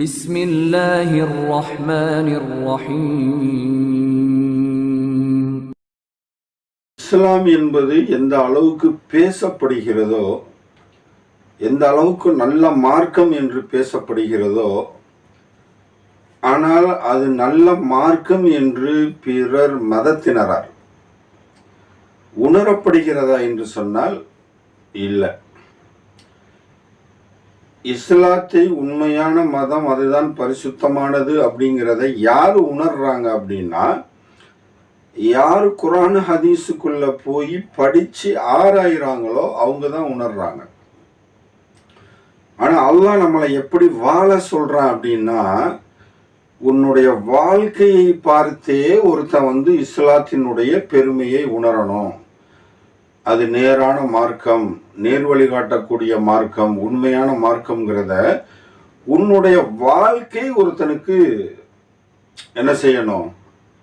بسم الله الرحمن الرحيم இஸ்லாம் என்பது எந்த அளவுக்கு பேசப்படுகிறதோ எந்த அளவுக்கு நல்ல மார்க்கம் என்று பேசப்படுகிறதோ ஆனால் அது நல்ல மார்க்கம் என்று பிறர் மதத்தினரார் உணரப்படுகிறதா என்று சொன்னால் இல்லை இஸ்லாத்தை உண்மையான மதம் அதுதான் பரிசுத்தமானது அப்படிங்கிறத யார் உணர்றாங்க அப்படின்னா யார் குரான் ஹதீஸுக்குள்ள போய் படிச்சு ஆராயிறாங்களோ அவங்க தான் உணர்றாங்க. ஆனால் அல்லாஹ் நம்மளை எப்படி வாழ சொல்கிறான் அப்படின்னா உன்னுடைய வாழ்க்கையை பார்த்தே ஒருத்தன் வந்து இஸ்லாத்தினுடைய பெருமையை உணரணும். அது நேரான மார்க்கம் நேர் வழிகாட்டக்கூடிய மார்க்கம் உண்மையான மார்க்கம்ங்கிறத உன்னுடைய வாழ்க்கை ஒருத்தனுக்கு என்ன செய்யணும்?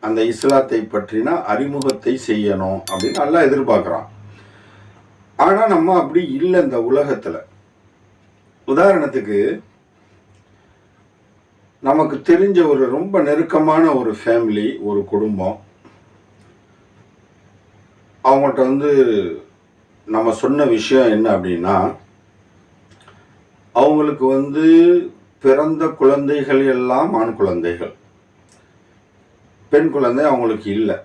அந்த இஸ்லாத்தை பற்றின அறிமுகத்தை செய்யணும் அப்படின்னு நல்லா எதிர்பார்க்குறான். ஆனால் நம்ம அப்படி இல்லை இந்த உலகத்தில். உதாரணத்துக்கு நமக்கு தெரிஞ்ச ஒரு ரொம்ப நெருக்கமான ஒரு ஃபேமிலி ஒரு குடும்பம். அவங்கள்ட்ட வந்து நம்ம சொன்ன விஷயம் என்ன அப்படின்னா அவங்களுக்கு வந்து பிறந்த குழந்தைகள் எல்லாம் ஆண் குழந்தைகள். பெண் குழந்தை அவங்களுக்கு இல்லை.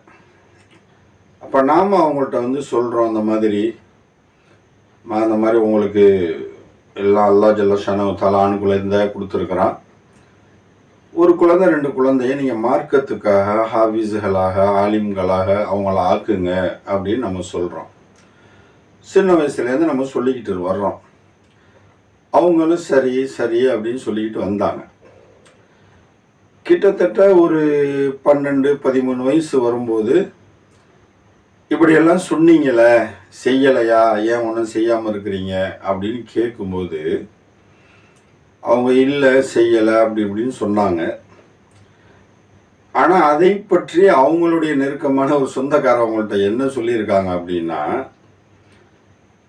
அப்போ நாம் அவங்கள்ட்ட வந்து சொல்கிறோம் அந்த மாதிரி அந்த மாதிரி உங்களுக்கு எல்லாம் அல்லா ஜல்லஷானு தலா ஆண் குழந்தை கொடுத்துருக்குறான். ஒரு குழந்தை ரெண்டு குழந்தைய நீங்கள் மார்க்கத்துக்காக ஹாஃபீஸுகளாக ஆலிம்களாக அவங்கள ஆக்குங்க அப்படின்னு நம்ம சொல்கிறோம் சின்ன வயசுலேருந்து நம்ம சொல்லிக்கிட்டு வர்றோம். அவங்களும் சரி சரி அப்படின்னு சொல்லிக்கிட்டு வந்தாங்க. கிட்டத்தட்ட ஒரு பன்னெண்டு பதிமூணு வயசு வரும்போது இப்படியெல்லாம் சொன்னீங்களே செய்யலையா ஏன் ஒன்றும் செய்யாமல் இருக்கிறீங்க அப்படின்னு கேட்கும்போது அவங்க இல்லை செய்யலை அப்படி இப்படின்னு சொன்னாங்க. ஆனால் அதை பற்றி அவங்களுடைய நெருக்கமான ஒரு சொந்தக்காரவங்கள்ட்ட என்ன சொல்லியிருக்காங்க அப்படின்னா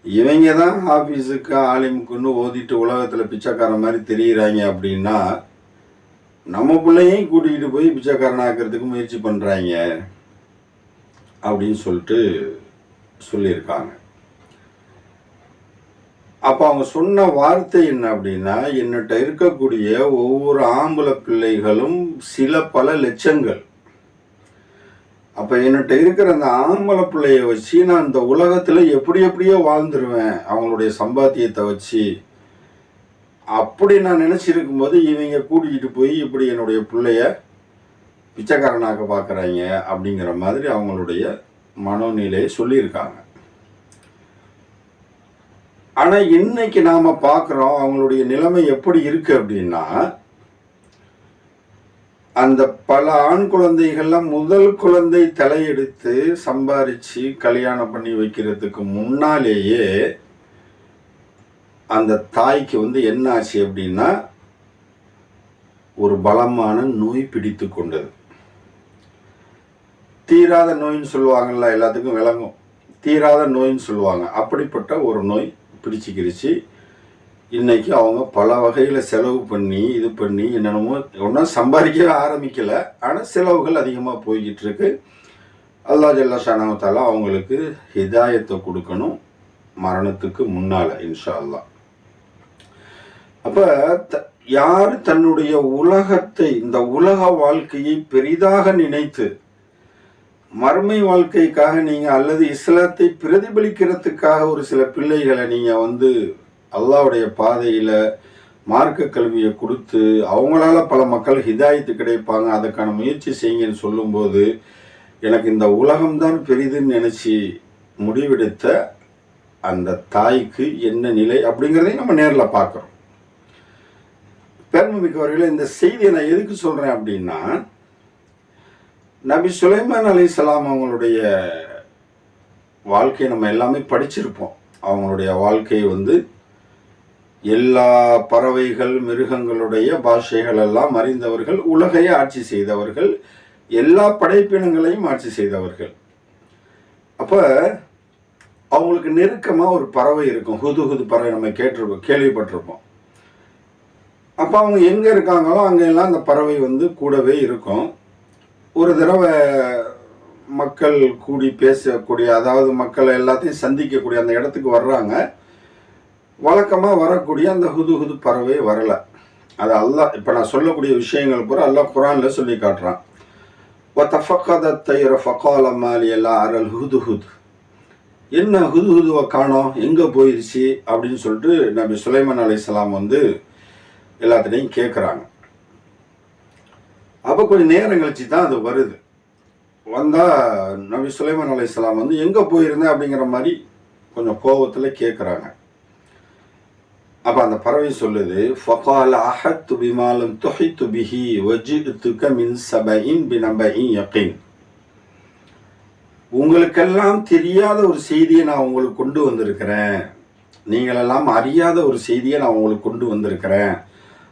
இவங்க தான் ஆஃபீஸுக்கு ஆலிமுக்குன்னு ஓதிட்டு உலகத்தில் பிச்சைக்காரன் மாதிரி தெரியுறாங்க அப்படின்னா நம்ம பிள்ளையும் கூட்டிகிட்டு போய் பிச்சைக்காரனாக்கிறதுக்கு முயற்சி பண்ணுறாங்க அப்படின்னு சொல்லிட்டு சொல்லியிருக்காங்க. அப்போ அவங்க சொன்ன வார்த்தை என்ன அப்படின்னா என்னட்ட இருக்கக்கூடிய ஒவ்வொரு ஆம்பளை பிள்ளைகளும் சில பல லட்சங்கள். அப்போ என்னட்ட இருக்கிற அந்த ஆம்பளை பிள்ளைய வச்சு நான் இந்த உலகத்தில் எப்படி எப்படியோ வாழ்ந்துருவேன் அவங்களுடைய சம்பாத்தியத்தை வச்சு. அப்படி நான் நினச்சிருக்கும் போது இவங்க கூட்டிகிட்டு போய் இப்படி என்னுடைய பிள்ளைய பிச்சைக்காரனாக்க பார்க்குறாங்க அப்படிங்கிற மாதிரி அவங்களுடைய மனோநிலையை சொல்லியிருக்காங்க. ஆனால் இன்னைக்கு நாம் பார்க்குறோம் அவங்களுடைய நிலைமை எப்படி இருக்கு அப்படின்னா அந்த பல ஆண் குழந்தைகள்லாம் முதல் குழந்தை தலையெடுத்து சம்பாரித்து கல்யாணம் பண்ணி வைக்கிறதுக்கு முன்னாலேயே அந்த தாய்க்கு வந்து என்ன ஆச்சு அப்படின்னா ஒரு பலமான நோய் பிடித்து கொண்டது. தீராத நோயின்னு சொல்லுவாங்கல்ல எல்லாத்துக்கும் விளங்கும். தீராத நோயின்னு சொல்லுவாங்க. அப்படிப்பட்ட ஒரு நோய் பிடிச்சிக்கிருச்சு இன்றைக்கி அவங்க பல வகையில் செலவு பண்ணி இது பண்ணி என்னென்னமோ ஒன்றும் சம்பாதிக்கவே ஆரம்பிக்கலை. ஆனால் செலவுகள் அதிகமாக போய்கிட்டு இருக்கு. அல்லா ஜல்லா ஷானவத்தால அவங்களுக்கு ஹிதாயத்தை கொடுக்கணும் மரணத்துக்கு முன்னால் இன்ஷா அல்லா அப்போ த யார் தன்னுடைய உலகத்தை இந்த உலக வாழ்க்கையை பெரிதாக நினைத்து மறுமை வாழ்க்கைக்காக நீங்கள் அல்லது இஸ்லாத்தை பிரதிபலிக்கிறதுக்காக ஒரு சில பிள்ளைகளை நீங்கள் வந்து அல்லாவுடைய பாதையில் மார்க்க கல்வியை கொடுத்து அவங்களால பல மக்கள் ஹிதாயத்து கிடைப்பாங்க அதுக்கான முயற்சி செய்யுங்கன்னு சொல்லும்போது எனக்கு இந்த உலகம்தான் பெரிதுன்னு நினச்சி முடிவெடுத்த அந்த தாய்க்கு என்ன நிலை அப்படிங்கிறதையும் நம்ம நேரில் பார்க்குறோம். பெருமை பெருமைமிக்கவர்களே இந்த செய்தியை நான் எதுக்கு சொல்கிறேன் அப்படின்னா நபி சுலைமான் அலைஹிஸ்ஸலாம் அவங்களுடைய வாழ்க்கையை நம்ம எல்லாமே படிச்சிருப்போம். அவங்களுடைய வாழ்க்கை வந்து எல்லா பறவைகள் மிருகங்களுடைய பாஷைகள் எல்லாம் அறிந்தவர்கள் உலகையே ஆட்சி செய்தவர்கள் எல்லா படைப்பினங்களையும் ஆட்சி செய்தவர்கள். அப்போ அவங்களுக்கு நெருக்கமாக ஒரு பறவை இருக்கும். ஹுது ஹுது பறவை நம்ம கேட்டிருப்போம் கேள்விப்பட்டிருப்போம். அப்போ அவங்க எங்கே இருக்காங்களோ அங்கெல்லாம் அந்த பறவை வந்து கூடவே இருக்கும். ஒரு தடவை மக்கள் கூடி பேசக்கூடிய அதாவது மக்களை எல்லாத்தையும் சந்திக்கக்கூடிய அந்த இடத்துக்கு வர்றாங்க. வழக்கமாக வரக்கூடிய அந்த ஹுது ஹுது பறவை வரலை. அது அல்லாஹ் இப்போ நான் சொல்லக்கூடிய விஷயங்கள் பூரா அல்லாஹ் குரானில் சொல்லி காட்டுறான். அரல் ஹுது ஹுது என்ன ஹுது ஹுதுவை காணோம்? எங்கே போயிடுச்சு அப்படின்னு சொல்லிட்டு நபி சுலைமன் அலி வந்து எல்லாத்துலேயும் கேட்குறாங்க அப்போ கொஞ்சம் நேரம் கழிச்சு தான் அது வருது. வந்தால் நபி சுலைமான் இஸ்லாம் வந்து எங்கே போயிருந்தேன் அப்படிங்கிற மாதிரி கொஞ்சம் கோபத்தில் கேட்குறாங்க அப்போ அந்த பறவை சொல்லுது ஃபகால அஹத்து தொகை துபிஹி ஒஜி துக்க மின் சபையின் பினபையின் அப்படின்னு உங்களுக்கெல்லாம் தெரியாத ஒரு செய்தியை நான் உங்களுக்கு கொண்டு வந்திருக்கிறேன். நீங்களெல்லாம் அறியாத ஒரு செய்தியை நான் உங்களுக்கு கொண்டு வந்திருக்கிறேன்.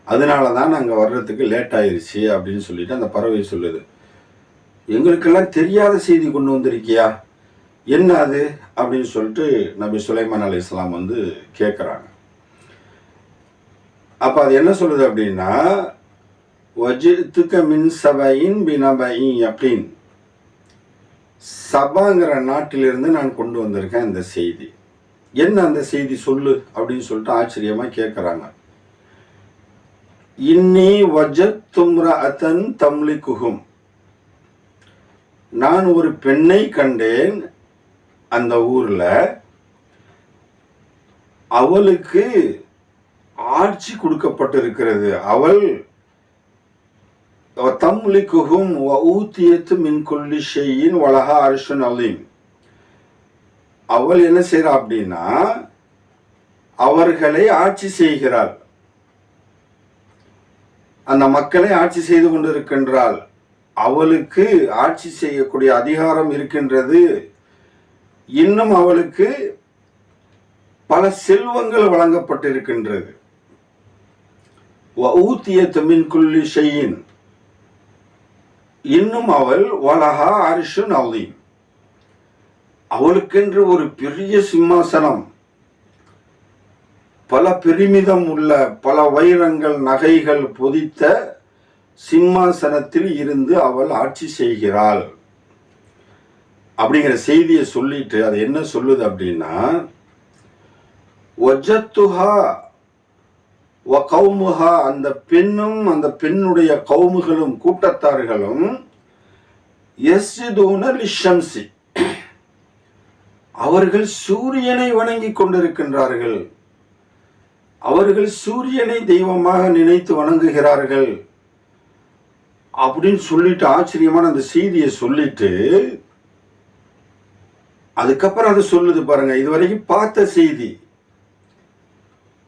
அதனால தான் நாங்கள் வர்றதுக்கு லேட் ஆயிடுச்சு அப்படின்னு சொல்லிட்டு அந்த பறவை சொல்லுது. எங்களுக்கெல்லாம் தெரியாத செய்தி கொண்டு வந்திருக்கியா? என்ன அது? அப்படின்னு சொல்லிட்டு நபி சுலைமான் அலி இஸ்லாம் வந்து கேட்குறாங்க அப்போ அது என்ன சொல்லுது அப்படின்னா வஜித்துக்க மின் சபையின் பினபையின் அப்படின்னு. சபாங்கிற நாட்டிலிருந்து நான் கொண்டு வந்திருக்கேன் இந்த செய்தி. என்ன அந்த செய்தி சொல்லு அப்படின்னு சொல்லிட்டு ஆச்சரியமாக கேட்குறாங்க இன்னி வஜத் தும்ர அத்தன் தம்லிக்குகும். நான் ஒரு பெண்ணை கண்டேன் அந்த ஊர்ல. அவளுக்கு ஆட்சி கொடுக்கப்பட்டிருக்கிறது. அவள் தம்லி தம்லிக்குகும் ஊத்தியத்து மின் கொல்லி ஷெய்யின் வளஹா அரிஷன் அலீம். அவள் என்ன செய்கிறா அப்படின்னா அவர்களை ஆட்சி செய்கிறாள். அந்த மக்களை ஆட்சி செய்து கொண்டிருக்கின்றாள் அவளுக்கு ஆட்சி செய்யக்கூடிய அதிகாரம் இருக்கின்றது. இன்னும் அவளுக்கு பல செல்வங்கள் வழங்கப்பட்டிருக்கின்றது. ஊத்திய மின் குல்லி இன்னும் அவள் வலஹா அரிஷுன் அலீம். அவளுக்கென்று ஒரு பெரிய சிம்மாசனம். பல பெருமிதம் உள்ள பல வைரங்கள் நகைகள் பொதித்த சிம்மாசனத்தில் இருந்து அவள் ஆட்சி செய்கிறாள். அப்படிங்கிற செய்தியை சொல்லிட்டு அது என்ன சொல்லுது அப்படின்னா ஒஜத்துஹா வ கௌமுஹா அந்த பெண்ணும் அந்த பெண்ணுடைய கௌமுகளும் கூட்டத்தார்களும் எஸ்ஜிதூன லிஷம்சி அவர்கள் சூரியனை வணங்கி கொண்டிருக்கின்றார்கள். அவர்கள் சூரியனை தெய்வமாக நினைத்து வணங்குகிறார்கள். அப்படின்னு சொல்லிட்டு ஆச்சரியமான அந்த செய்தியை சொல்லிட்டு அதுக்கப்புறம் அது சொல்லுது பாருங்க இதுவரைக்கும் பார்த்த செய்தி.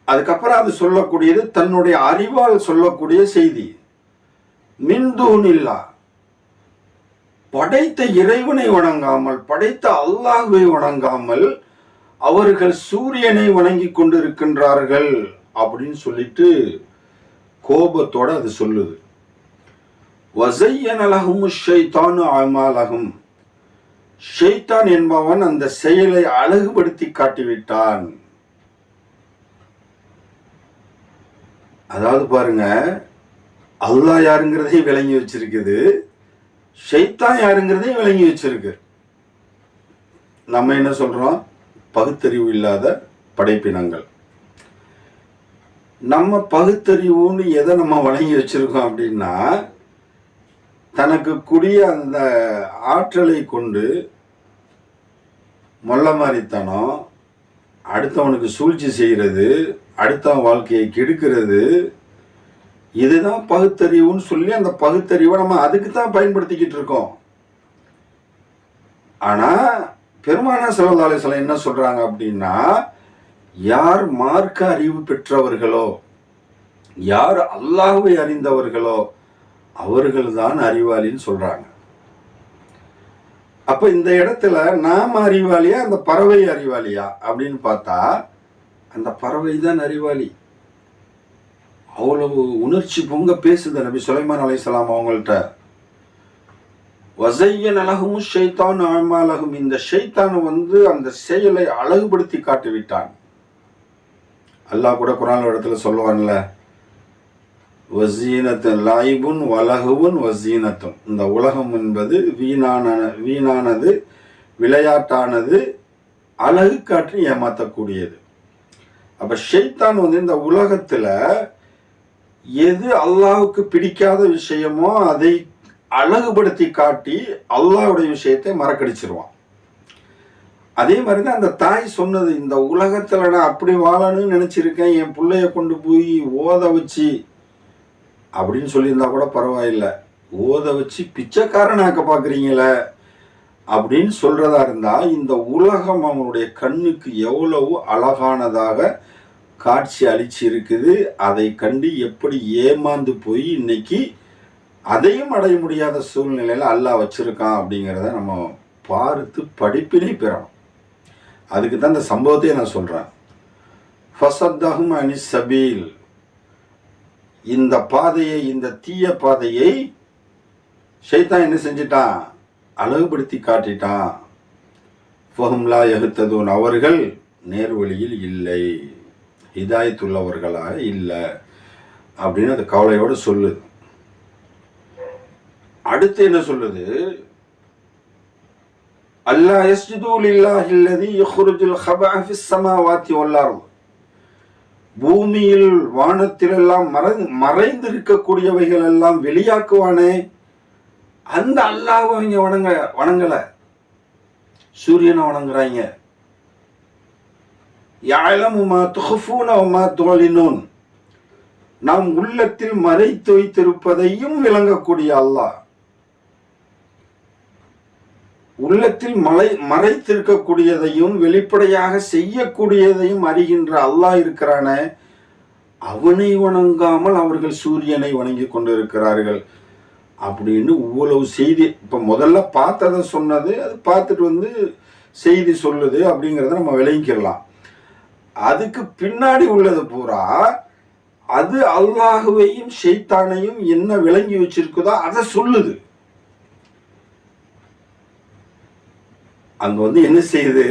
அதுக்கப்புறம் அது சொல்லக்கூடியது தன்னுடைய அறிவால் சொல்லக்கூடிய செய்தி. மின்தூனில்லா படைத்த இறைவனை வணங்காமல் படைத்த அல்லாஹுவை வணங்காமல் அவர்கள் சூரியனை வணங்கி கொண்டிருக்கின்றார்கள் அப்படின்னு சொல்லிட்டு கோபத்தோட அது சொல்லுது. வசையனலகும் ஷைத்தானு அமாலகும் ஷைத்தான் என்பவன் அந்த செயலை அழகுபடுத்தி காட்டிவிட்டான். அதாவது பாருங்க அல்லாஹ் யாருங்கிறதையும் விளங்கி வச்சிருக்குது. ஷைத்தான் யாருங்கிறதையும் விளங்கி வச்சிருக்கு. நம்ம என்ன சொல்றோம்? பகுத்தறிவு இல்லாத படைப்பினங்கள். நம்ம பகுத்தறிவுன்னு எதை நம்ம வழங்கி வச்சிருக்கோம் அப்படின்னா தனக்கு கூடிய அந்த ஆற்றலை கொண்டு மொல்ல மாதிரித்தனம் அடுத்தவனுக்கு சூழ்ச்சி செய்கிறது அடுத்தவன் வாழ்க்கையை கெடுக்கிறது இதுதான் பகுத்தறிவுன்னு சொல்லி அந்த பகுத்தறிவை நம்ம அதுக்கு தான் பயன்படுத்திக்கிட்டு இருக்கோம். ஆனால் பெருமானா சல்லல்லாஹு சில என்ன சொல்றாங்க அப்படின்னா யார் மார்க்க அறிவு பெற்றவர்களோ யார் அல்லாஹுவை அறிந்தவர்களோ அவர்கள்தான் அறிவாளின்னு சொல்றாங்க. அப்ப இந்த இடத்துல நாம் அறிவாளியா அந்த பறவை அறிவாளியா அப்படின்னு பார்த்தா அந்த பறவை தான் அறிவாளி. அவ்வளவு உணர்ச்சி பொங்க பேசுது நபி சுலைமான் அலைஹிஸ்ஸலாம் அவங்கள்ட்ட. வசையன் அழகும் ஷைத்தான் அழகும் இந்த ஷைத்தான் வந்து அந்த செயலை அழகுபடுத்தி காட்டிவிட்டான். அல்லாஹ் கூட குரான் இடத்துல சொல்லுவான்ல வசீனத்தும் லாய்புன் வலகுவுன் வசீனத்தும். இந்த உலகம் என்பது வீணான வீணானது விளையாட்டானது அழகு காற்று ஏமாற்றக்கூடியது அப்போ ஷெய்தான் வந்து இந்த உலகத்தில் எது அல்லாஹுக்கு பிடிக்காத விஷயமோ அதை அழகுபடுத்தி காட்டி அல்லாவுடைய விஷயத்தை மறக்கடிச்சிருவான். அதே மாதிரி தான் அந்த தாய் சொன்னது இந்த உலகத்தில் நான் அப்படி வாழணும்னு நினச்சிருக்கேன் என் பிள்ளைய கொண்டு போய் ஓத வச்சு அப்படின்னு சொல்லியிருந்தா கூட பரவாயில்லை. ஓத வச்சு பிச்சைக்காரனாக்க பார்க்குறீங்களே அப்படின்னு சொல்கிறதா இருந்தால் இந்த உலகம் அவனுடைய கண்ணுக்கு எவ்வளவு அழகானதாக காட்சி அளிச்சு இருக்குது அதை கண்டு எப்படி ஏமாந்து போய் இன்னைக்கு அதையும் அடைய முடியாத சூழ்நிலையில் அல்லாஹ் வச்சுருக்கான் அப்படிங்கிறத நம்ம பார்த்து படிப்பினை பெறணும். அதுக்கு தான் இந்த சம்பவத்தையே நான் சொல்கிறேன் ஃபசத்தகும் அனி சபீல். இந்த பாதையை இந்த தீய பாதையை ஷைத்தான் என்ன செஞ்சிட்டான்? அழகுபடுத்தி காட்டிட்டான். ஃபஹம்லா எகுத்ததூன் அவர்கள் நேர்வழியில் இல்லை. ஹிதாயத்துள்ளவர்களாக இல்லை. அப்படின்னு அது கவலையோடு சொல்லுது. அடுத்து என்ன சொல்லுது அல்லா யஸ்ஜுது லில்லாஹி அல்லதி யுக்ரிஜுல் ஹபஅ ஃபிஸ் ஸமாவாத்தி பூமியில் வானத்திலெல்லாம் மறை மறைந்திருக்கக்கூடியவைகள் எல்லாம் வெளியாக்குவானே அந்த அல்லாஹ்வை அவங்க வணங்க வணங்கல. சூரியனை வணங்குறாங்க. யாழமுமா துஹஃபூனவமா தோழினோன் நாம் உள்ளத்தில் மறைத்து வைத்திருப்பதையும் விளங்கக்கூடிய அல்லாஹ். உள்ளத்தில் மலை மறைத்திருக்கக்கூடியதையும் வெளிப்படையாக செய்யக்கூடியதையும் அறிகின்ற அல்லாஹ் இருக்கிறானே அவனை வணங்காமல் அவர்கள் சூரியனை வணங்கி கொண்டிருக்கிறார்கள். அப்படின்னு இவ்வளவு செய்தி இப்போ முதல்ல பார்த்ததை சொன்னது அது பார்த்துட்டு வந்து செய்தி சொல்லுது அப்படிங்கிறத நம்ம விளங்கிக்கலாம் அதுக்கு பின்னாடி உள்ளது பூரா அது அல்லாஹுவையும் ஷெய்தானையும் என்ன விளங்கி வச்சிருக்குதோ அதை சொல்லுது. அங்க வந்து என்ன செய்யுது?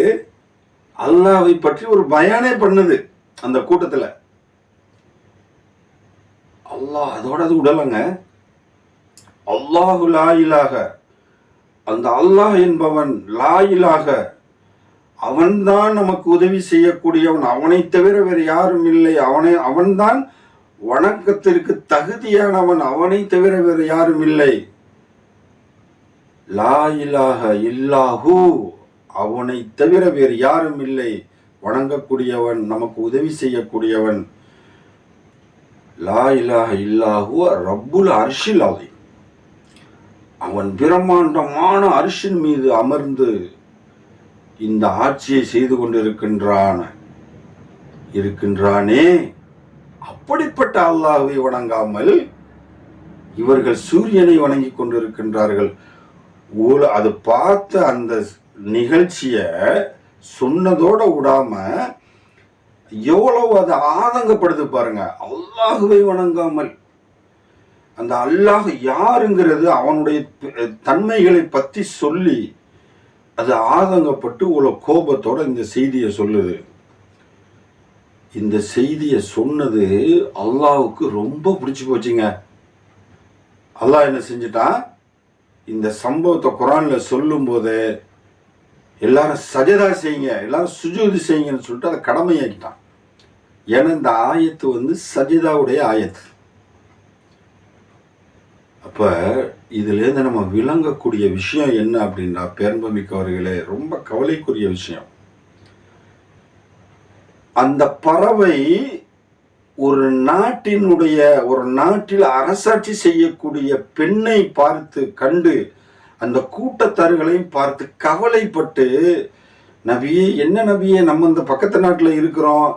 அல்லாவை பற்றி ஒரு பயானே பண்ணுது அந்த கூட்டத்துல. அல்லாஹ் அதோட அது உடலங்க. அல்லாஹு லாயிலாக அந்த அல்லாஹ் என்பவன் லாயிலாக அவன்தான் நமக்கு உதவி செய்யக்கூடியவன். அவனை தவிர வேறு யாரும் இல்லை. அவனை அவன்தான் வணக்கத்திற்கு தகுதியானவன். அவனை தவிர வேறு யாரும் இல்லை. லா இலாஹ அவனை தவிர வேறு யாரும் இல்லை. வணங்கக்கூடியவன் நமக்கு உதவி செய்யக்கூடியவன். லா இலாஹ இல்லாஹு ரப்புல் அரிசில் அவை அவன் பிரம்மாண்டமான அரிசின் மீது அமர்ந்து இந்த ஆட்சியை செய்து கொண்டிருக்கின்றான. இருக்கின்றானே. அப்படிப்பட்ட அல்லாஹுவை வணங்காமல் இவர்கள் சூரியனை வணங்கி கொண்டிருக்கின்றார்கள். அது பார்த்த அந்த நிகழ்ச்சியை சொன்னதோட விடாம எவ்வளவு அதை ஆதங்கப்படுது பாருங்க. அல்லாஹுவை வணங்காமல். அந்த அல்லாஹ் யாருங்கிறது அவனுடைய தன்மைகளை பற்றி சொல்லி அது ஆதங்கப்பட்டு உள்ள கோபத்தோட இந்த செய்தியை சொல்லுது. இந்த செய்தியை சொன்னது அல்லாவுக்கு ரொம்ப பிடிச்சி போச்சுங்க. அல்லாஹ் என்ன செஞ்சிட்டான்? இந்த சம்பவத்தை குரான்ல சொல்லும்போது எல்லாரும் சஜதா செய்யுங்க எல்லாரும் சுஜூதி செய்யுங்கன்னு சொல்லிட்டு அதை கடமையாக்கிட்டான். ஏன்னா இந்த ஆயத்து வந்து சஜிதாவுடைய ஆயத்து. அப்போ இதுலேருந்து நம்ம விளங்கக்கூடிய விஷயம் என்ன அப்படின்னா பேர்பமிக்கவர்களே ரொம்ப கவலைக்குரிய விஷயம். அந்த பறவை ஒரு நாட்டினுடைய ஒரு நாட்டில் அரசாட்சி செய்யக்கூடிய பெண்ணை பார்த்து கண்டு அந்த கூட்டத்தார்களையும் பார்த்து கவலைப்பட்டு நபியே என்ன நபியே நம்ம இந்த பக்கத்து நாட்டில் இருக்கிறோம்.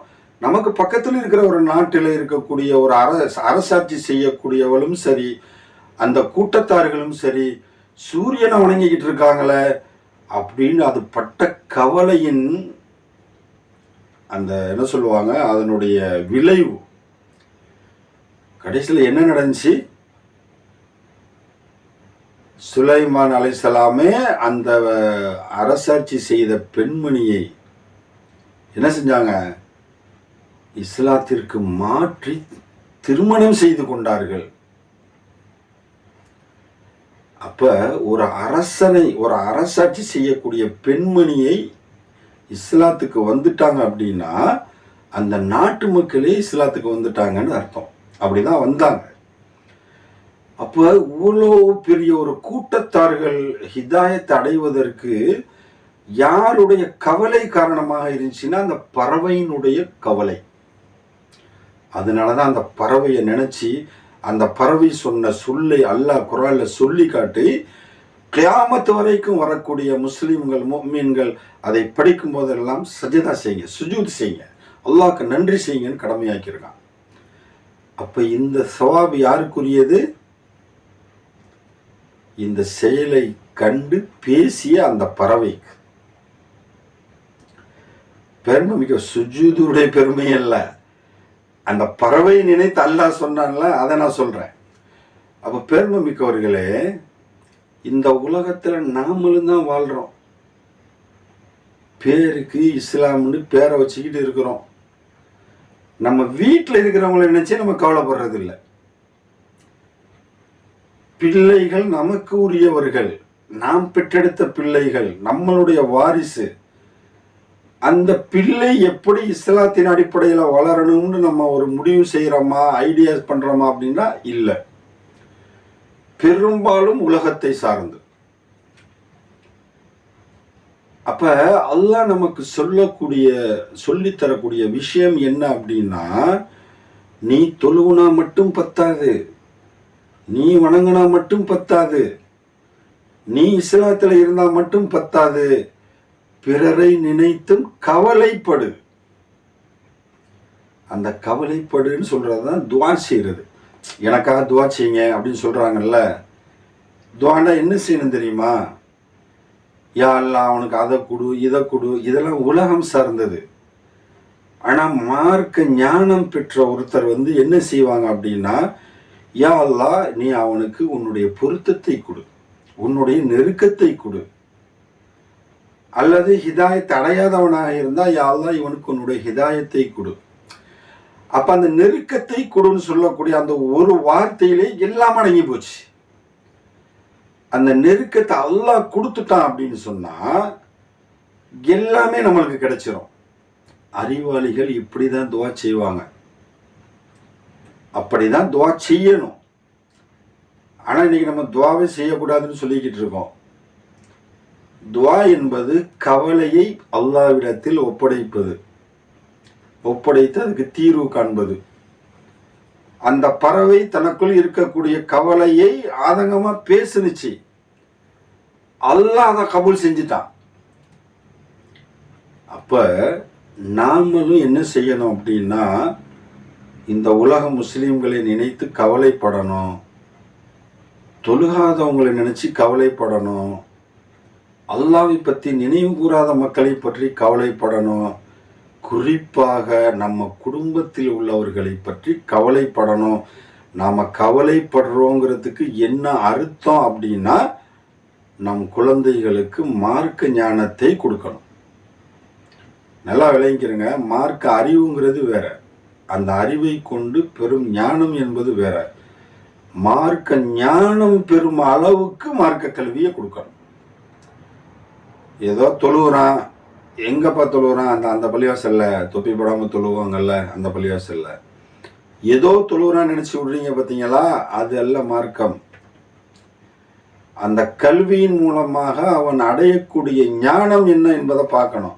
நமக்கு பக்கத்தில் இருக்கிற ஒரு நாட்டில் இருக்கக்கூடிய ஒரு அரசாட்சி செய்யக்கூடியவளும் சரி அந்த கூட்டத்தார்களும் சரி சூரியனை வணங்கிக்கிட்டு இருக்காங்களே அப்படின்னு அது பட்ட கவலையின் அந்த என்ன சொல்லுவாங்க அதனுடைய விளைவு. கடைசியில் என்ன நடந்துச்சு? சுலைமான் அலைசலாமே அந்த அரசாட்சி செய்த பெண்மணியை என்ன செஞ்சாங்க? இஸ்லாத்திற்கு மாற்றி திருமணம் செய்து கொண்டார்கள். அப்ப ஒரு அரசனை ஒரு அரசாட்சி செய்யக்கூடிய பெண்மணியை இஸ்லாத்துக்கு வந்துட்டாங்க அப்படின்னா அந்த நாட்டு மக்களே இஸ்லாத்துக்கு வந்துட்டாங்கன்னு அர்த்தம். அப்படிதான் வந்தாங்க. அப்போ இவ்வளோ பெரிய ஒரு கூட்டத்தார்கள் ஹிதாயத்தை அடைவதற்கு யாருடைய கவலை காரணமாக இருந்துச்சுன்னா அந்த பறவையினுடைய கவலை. அதனால தான் அந்த பறவையை நினச்சி அந்த பறவை சொன்ன சொல்லை அல்லாஹ் குரான்ல சொல்லி காட்டி கியாமத்து வரைக்கும் வரக்கூடிய முஸ்லீம்கள் மீன்கள் அதை படிக்கும் போதெல்லாம் சஜதா செய்யுங்க சுஜூத் செய்யுங்க. அல்லாஹ்க்கு நன்றி செய்யுங்கன்னு கடமையாக்கியிருக்கான். அப்போ இந்த சவாப் யாருக்குரியது? இந்த செயலை கண்டு பேசிய அந்த பறவைக்கு. பெருமை மிக சுஜூதுடைய பெருமை அல்ல. அந்த பறவை நினைத்து அல்லாஹ் சொன்னான்ல அதை நான் சொல்றேன். அப்ப பெருமை மிக்கவர்களே இந்த உலகத்தில் நாமளும் தான் வாழ்றோம். பேருக்கு இஸ்லாம்னு பேரை வச்சுக்கிட்டு இருக்கிறோம். நம்ம வீட்டில் இருக்கிறவங்கள நினச்சி நம்ம கவலைப்படுறது இல்லை பிள்ளைகள் நமக்கு உரியவர்கள். நாம் பெற்றெடுத்த பிள்ளைகள் நம்மளுடைய வாரிசு. அந்த பிள்ளை எப்படி இஸ்லாத்தின் அடிப்படையில் வளரணும்னு நம்ம ஒரு முடிவு செய்கிறோமா ஐடியாஸ் பண்ணுறோமா அப்படின்னா இல்லை. பெரும்பாலும் உலகத்தை சார்ந்து. அப்ப அல்லாஹ் நமக்கு சொல்லக்கூடிய சொல்லித்தரக்கூடிய விஷயம் என்ன அப்படின்னா நீ தொழுவுனா மட்டும் பத்தாது. நீ வணங்கினா மட்டும் பத்தாது. நீ இஸ்லாத்தில் இருந்தால் மட்டும் பத்தாது. பிறரை நினைத்தும் கவலைப்படு. அந்த கவலைப்படுன்னு சொல்றதுதான் துவா செய்கிறது எனக்காக துவா செய்யுங்க அப்படின்னு சொல்றாங்கல்ல. துவாண்டா என்ன செய்யணும் தெரியுமா? யா அவனுக்கு அதை கொடு இதை கொடு. இதெல்லாம் உலகம் சார்ந்தது. ஆனால் மார்க்க ஞானம் பெற்ற ஒருத்தர் வந்து என்ன செய்வாங்க அப்படின்னா யா அல்லாஹ் நீ அவனுக்கு உன்னுடைய பொருத்தத்தை கொடு. உன்னுடைய நெருக்கத்தை கொடு. அல்லது ஹிதாயத் அடையாதவனாக இருந்தால் யா அல்லா இவனுக்கு உன்னுடைய ஹிதாயத்தை கொடு. அப்ப அந்த நெருக்கத்தை கொடுன்னு சொல்லக்கூடிய அந்த ஒரு வார்த்தையிலே எல்லாம் அடங்கி போச்சு. அந்த நெருக்கத்தை அல்லாஹ் கொடுத்துட்டான் அப்படின்னு சொன்னா எல்லாமே நம்மளுக்கு கிடைச்சிரும். அறிவாளிகள் இப்படிதான் துவா செய்வாங்க. அப்படிதான் துவா செய்யணும். ஆனால் இன்றைக்கி நம்ம துவாவே செய்யக்கூடாதுன்னு சொல்லிக்கிட்டு இருக்கோம். துவா என்பது கவலையை அல்லாவிடத்தில் ஒப்படைப்பது. ஒப்படைத்து அதுக்கு தீர்வு காண்பது. அந்த பறவை தனக்குள் இருக்கக்கூடிய கவலையை ஆதங்கமாக பேசுனுச்சு. அல்லாஹ் அதை கபூல் செஞ்சுட்டான். அப்போ நாமளும் என்ன செய்யணும் அப்படின்னா இந்த உலக முஸ்லீம்களை நினைத்து கவலைப்படணும். தொழுகாதவங்களை நினச்சி கவலைப்படணும். அல்லாவை பற்றி நினைவு கூறாத மக்களை பற்றி கவலைப்படணும். குறிப்பாக நம்ம குடும்பத்தில் உள்ளவர்களை பற்றி கவலைப்படணும். நாம் கவலைப்படுறோங்கிறதுக்கு என்ன அர்த்தம் அப்படின்னா நம் குழந்தைகளுக்கு மார்க்க ஞானத்தை கொடுக்கணும். நல்லா விளைஞ்சிருங்க மார்க்க அறிவுங்கிறது வேற. அந்த அறிவை கொண்டு பெரும் ஞானம் என்பது வேற. மார்க்க ஞானம் பெறும் அளவுக்கு மார்க்க கல்வியை கொடுக்கணும். ஏதோ தொழுகிறான் எங்கப்பா தொழுகிறான் அந்த அந்த பள்ளிவாசல்ல தொப்பி போடாமல் தொழுவாங்கல்ல அந்த பள்ளிவாசல்ல. ஏதோ தொழுகிறான்னு நினைச்சு விடுறீங்க பார்த்தீங்களா? அது அல்ல மார்க்கம். அந்த கல்வியின் மூலமாக அவன் அடையக்கூடிய ஞானம் என்ன என்பதை பார்க்கணும்.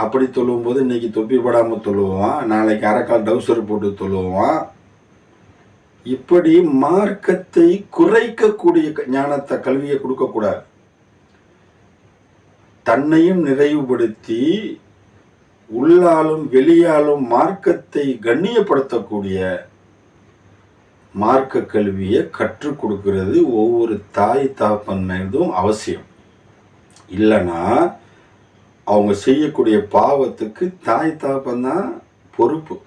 அப்படி தொழுவும்போது இன்றைக்கி தொப்பி போடாமல் தொழுவான் நாளைக்கு அரைக்கால் டவுசர் போட்டு தொழுவான் இப்படி மார்க்கத்தை குறைக்கக்கூடிய ஞானத்தை கல்வியை கொடுக்கக்கூடாது. தன்னையும் நிறைவுபடுத்தி உள்ளாலும் வெளியாலும் மார்க்கத்தை கண்ணியப்படுத்தக்கூடிய மார்க்க கல்வியை கற்றுக் கொடுக்கிறது ஒவ்வொரு தாய் தாப்பன் மீதும் அவசியம். இல்லைன்னா அவங்க செய்யக்கூடிய பாவத்துக்கு தாய் தாப்பந்தான் பொறுப்பு.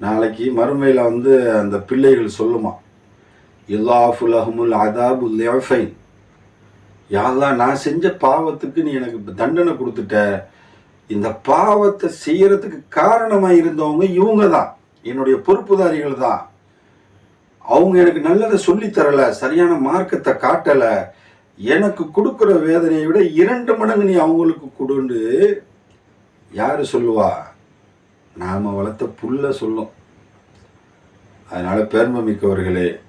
நாளைக்கு மறுமையில் வந்து அந்த பிள்ளைகள் சொல்லுமா இல்லாஃபுல் அஹமுல் அதாபு லேஃபைன். யாரெல்லாம் நான் செஞ்ச பாவத்துக்கு நீ எனக்கு தண்டனை கொடுத்துட்ட. இந்த பாவத்தை செய்யறதுக்கு காரணமாக இருந்தவங்க இவங்க தான். என்னுடைய பொறுப்புதாரிகள் தான். அவங்க எனக்கு நல்லதை சொல்லித் தரலை சரியான மார்க்கத்தை காட்டலை. எனக்கு கொடுக்குற வேதனையை விட இரண்டு மடங்கு நீ அவங்களுக்கு கொடுன்னு யார் சொல்லுவா? நாம் வளர்த்த புல்ல சொல்லும். அதனால் பெருமை மிக்கவர்களே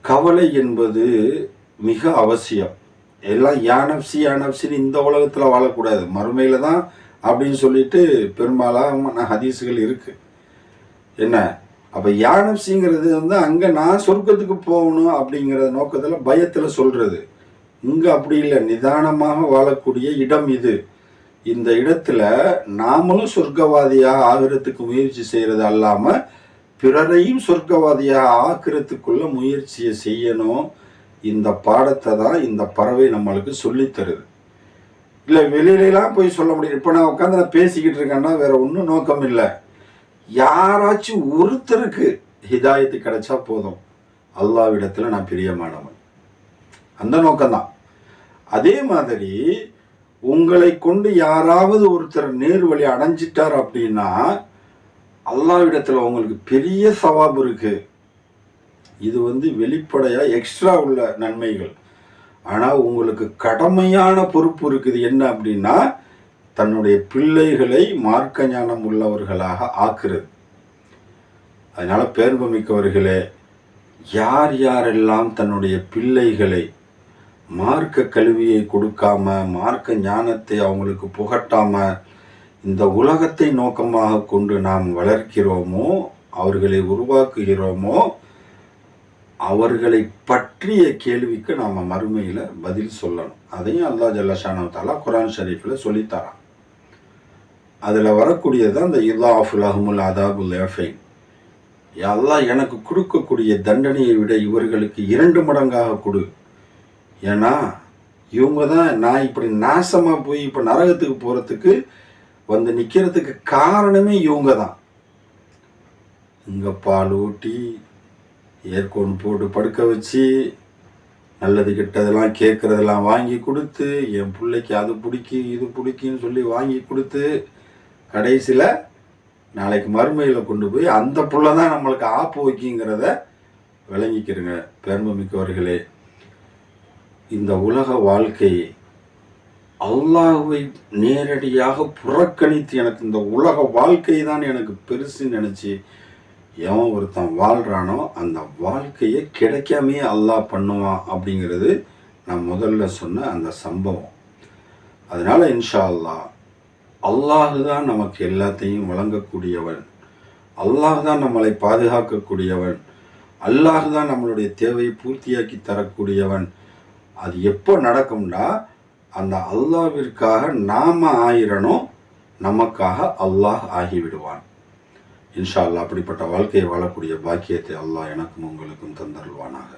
கவலை என்பது மிக அவசியம். எல்லாம் யானப்சி யானப்சின்னு இந்த உலகத்தில் வாழக்கூடாது. மறுமையில் தான் அப்படின்னு சொல்லிட்டு பெரும்பாலான ஹதீஸுகள் இருக்குது என்ன? அப்போ யானப்சிங்கிறது வந்து அங்கே நான் சொர்க்கத்துக்கு போகணும் அப்படிங்கிற நோக்கத்தில் பயத்தில் சொல்கிறது இங்கே அப்படி இல்லை. நிதானமாக வாழக்கூடிய இடம் இது. இந்த இடத்துல நாமளும் சொர்க்கவாதியாக ஆகிறதுக்கு முயற்சி செய்கிறது அல்லாமல் பிறரையும் சொர்க்கவாதியாக ஆக்கிறதுக்குள்ள முயற்சியை செய்யணும். இந்த பாடத்தை தான் இந்த பறவை நம்மளுக்கு சொல்லித் தருது. இல்லை வெளியிலலாம் போய் சொல்ல முடியும் இப்போ நான் உட்காந்து நான் பேசிக்கிட்டு இருக்கேன்னா வேற ஒன்றும் நோக்கம் இல்லை. யாராச்சும் ஒருத்தருக்கு ஹிதாயத்து கிடைச்சா போதும். அல்லாவிடத்தில் நான் பிரியமானவன். அந்த நோக்கம்தான். அதே மாதிரி உங்களை கொண்டு யாராவது ஒருத்தர் நேர் வழி அடைஞ்சிட்டார் அப்படின்னா அல்லாவிடத்தில் உங்களுக்கு பெரிய சவாபு இருக்கு. இது வந்து வெளிப்படையாக எக்ஸ்ட்ரா உள்ள நன்மைகள். ஆனால் உங்களுக்கு கடமையான பொறுப்பு இருக்குது. என்ன அப்படின்னா தன்னுடைய பிள்ளைகளை மார்க்க ஞானம் உள்ளவர்களாக ஆக்குறது. அதனால் பேர்பமிக்கவர்களே யார் யாரெல்லாம் தன்னுடைய பிள்ளைகளை மார்க்க கல்வியை கொடுக்காம மார்க்க ஞானத்தை அவங்களுக்கு புகட்டாம இந்த உலகத்தை நோக்கமாக கொண்டு நாம் வளர்க்கிறோமோ அவர்களை உருவாக்குகிறோமோ அவர்களை பற்றிய கேள்விக்கு நாம் மறுமையில் பதில் சொல்லணும். அதையும் அல்லா ஜல்லஷானவத்தாலா தாலா குரான் ஷரீஃபில் சொல்லித்தரான் அதில் வரக்கூடியது அந்த இல்லாஃபுல் அஹமுல் அதாபுல் எஃபைன் எல்லாம் எனக்கு கொடுக்கக்கூடிய தண்டனையை விட இவர்களுக்கு இரண்டு மடங்காக கொடு. ஏன்னா இவங்க தான் நான் இப்படி நாசமாக போய் இப்போ நரகத்துக்கு போகிறதுக்கு வந்து நிற்கிறதுக்கு காரணமே இவங்க தான். இங்கே பால் ஊட்டி ஏர்கோன் போட்டு படுக்க வச்சு நல்லது கெட்டதெல்லாம் கேட்குறதெல்லாம் வாங்கி கொடுத்து என் பிள்ளைக்கு அது பிடிக்கும் இது பிடிக்குன்னு சொல்லி வாங்கி கொடுத்து கடைசியில் நாளைக்கு மறுமையில் கொண்டு போய் அந்த புள்ள தான் நம்மளுக்கு ஆப்பு வைக்கிங்கிறத விளங்கிக்கிறங்க. பெருமை மிக்கவர்களே இந்த உலக வாழ்க்கையை அல்லாஹுவை நேரடியாக புறக்கணித்து எனக்கு இந்த உலக வாழ்க்கை தான் எனக்கு பெருசுன்னு நினச்சி எவன் ஒருத்தன் வாழ்கிறானோ அந்த வாழ்க்கையை கிடைக்காமையே அல்லாஹ் பண்ணுவான் அப்படிங்கிறது நான் முதல்ல சொன்ன அந்த சம்பவம். அதனால இன்ஷா அல்லாஹ் அல்லாஹு தான் நமக்கு எல்லாத்தையும் வழங்கக்கூடியவன். அல்லாஹ் தான் நம்மளை பாதுகாக்கக்கூடியவன். அல்லாஹ் தான் நம்மளுடைய தேவையை பூர்த்தியாக்கி தரக்கூடியவன். அது எப்போ நடக்கும்னா அந்த அல்லாவிற்காக நாம ஆயிரணும் நமக்காக அல்லாஹ் ஆகிவிடுவான். இன்ஷா அல்லாஹ் அப்படிப்பட்ட வாழ்க்கையை வாழக்கூடிய பாக்கியத்தை அல்லாஹ் எனக்கும் உங்களுக்கும் தந்தருள்வானாக.